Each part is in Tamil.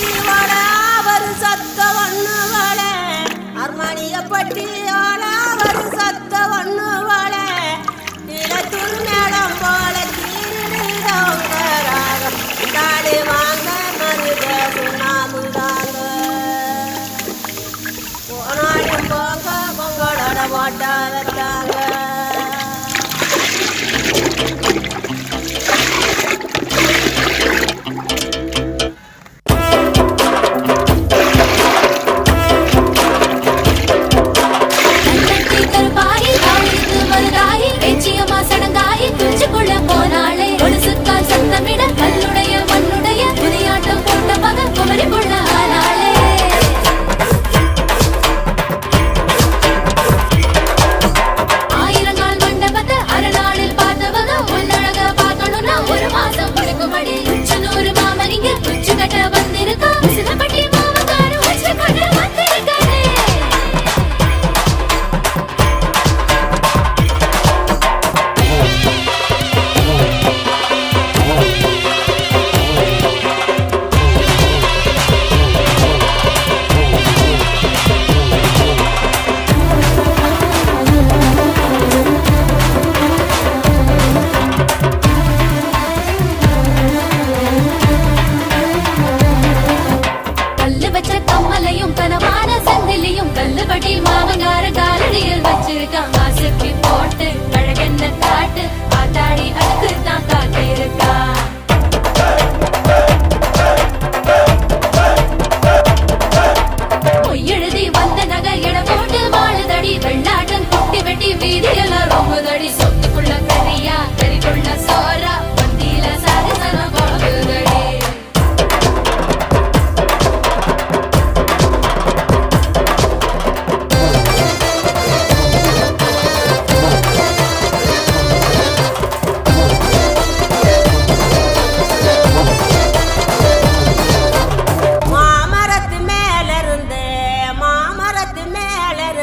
பட்டி வட ஒரு சக்க ஒண்ணு வட அர்மானிய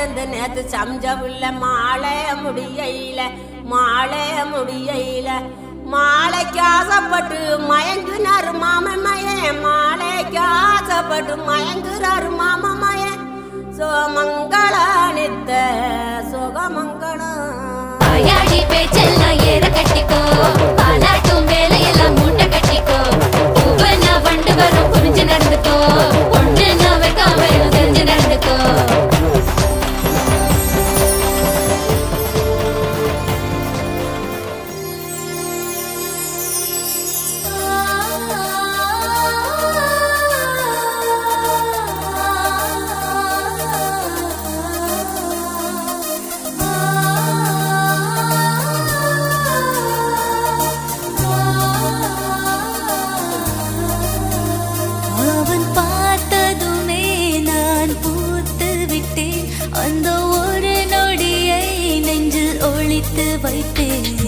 சேர்ந்து நேத்து சம்ஜவுள்ள மாலை முடியல மாலை முடியல மாலைக்கு ஆசைப்பட்டு மயங்குனாரு மாமன் மயன் மாலைக்கு ஆசைப்பட்டு மயங்குறாரு மாம சோமங்கள நித்த சுகமங்களம் பேச்செல்லாம் சேர்த்து வைத்தேன்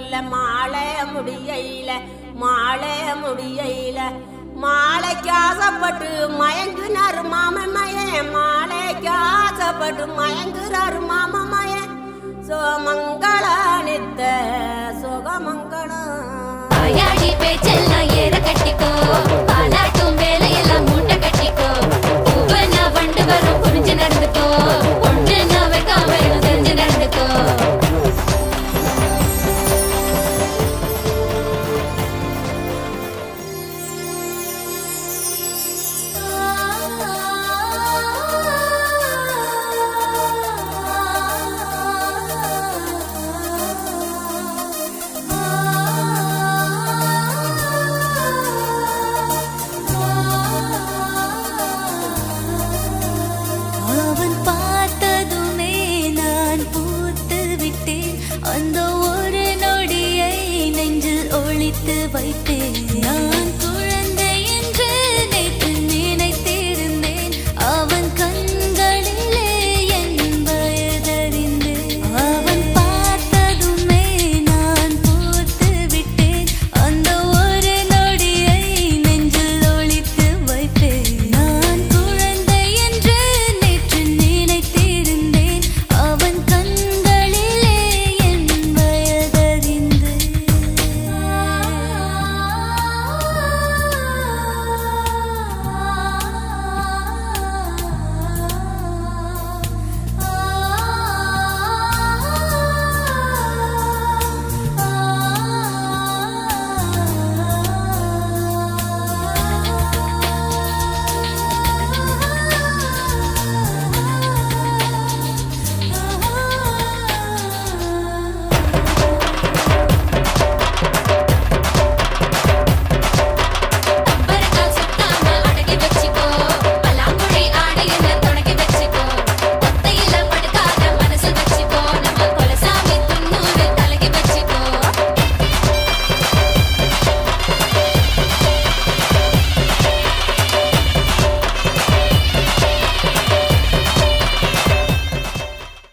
சம்ஜவுள்ள மாலை முடியல மாலை முடியல மாலைக்கு ஆசைப்பட்டு மயங்குனாரு மாமன் மயன் மாலைக்கு ஆசைப்பட்டு மயங்குறாரு மாமன் மயன் சோமங்கள நித்த சுகமங்களம் பேச்செல்லாம் ஏற சேர்த்து வைத்தேன்